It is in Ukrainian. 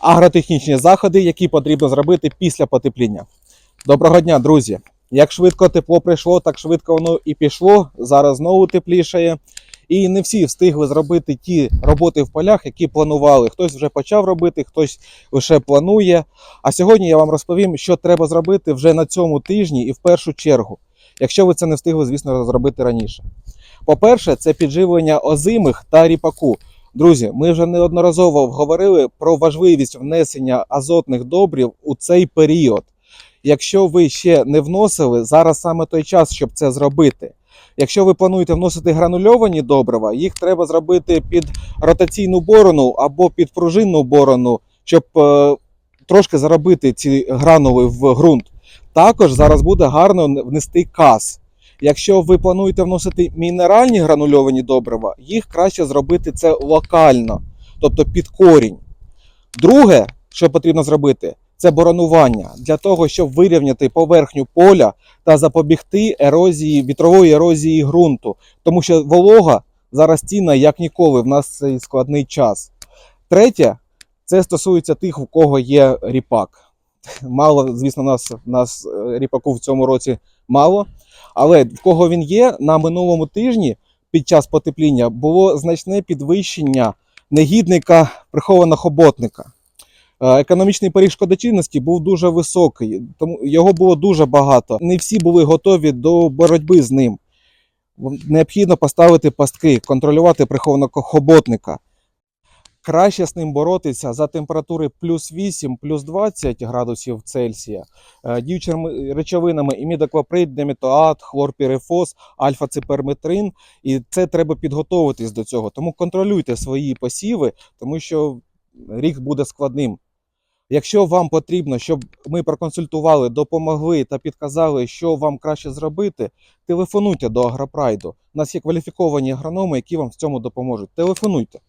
агротехнічні заходи, які потрібно зробити після потепління. Доброго дня, друзі! Як швидко тепло прийшло, так швидко воно і пішло. Зараз знову теплішає. І не всі встигли зробити ті роботи в полях, які планували. Хтось вже почав робити, хтось лише планує. А сьогодні я вам розповім, що треба зробити вже на цьому тижні і в першу чергу, якщо ви це не встигли, звісно, зробити раніше. По-перше, це підживлення озимих та ріпаку. Друзі, ми вже неодноразово говорили про важливість внесення азотних добрів у цей період. Якщо ви ще не вносили, зараз саме той час, щоб це зробити. Якщо ви плануєте вносити гранульовані добрива, їх треба зробити під ротаційну борону або під пружинну борону, щоб е, трошки заробити ці гранули в ґрунт. Також зараз буде гарно внести каз. Якщо ви плануєте вносити мінеральні гранульовані добрива, їх краще зробити це локально, тобто під корінь. Друге, що потрібно зробити, це боронування для того, щоб вирівняти поверхню поля та запобігти ерозії, вітрової ерозії ґрунту, тому що волога зараз цінна як ніколи в нас цей складний час. Третє, це стосується тих, у кого є ріпак. Мало, звісно, нас, нас е, ріпаку в цьому році мало. Але в кого він є, на минулому тижні під час потепління було значне підвищення негідника прихованого хоботника. Е, Економічний поріг шкодочинності був дуже високий, тому його було дуже багато. Не всі були готові до боротьби з ним. Необхідно поставити пастки, контролювати прихованого хоботника. Краще з ним боротися за температури плюс 8, плюс 20 градусів Цельсія е, діючими речовинами імідоклоприд, деметоат, хлорпірифос, альфа-циперметрин. І це треба підготовитись до цього. Тому контролюйте свої посіви, тому що рік буде складним. Якщо вам потрібно, щоб ми проконсультували, допомогли та підказали, що вам краще зробити, телефонуйте до Агропрайду. У нас є кваліфіковані агрономи, які вам в цьому допоможуть. Телефонуйте.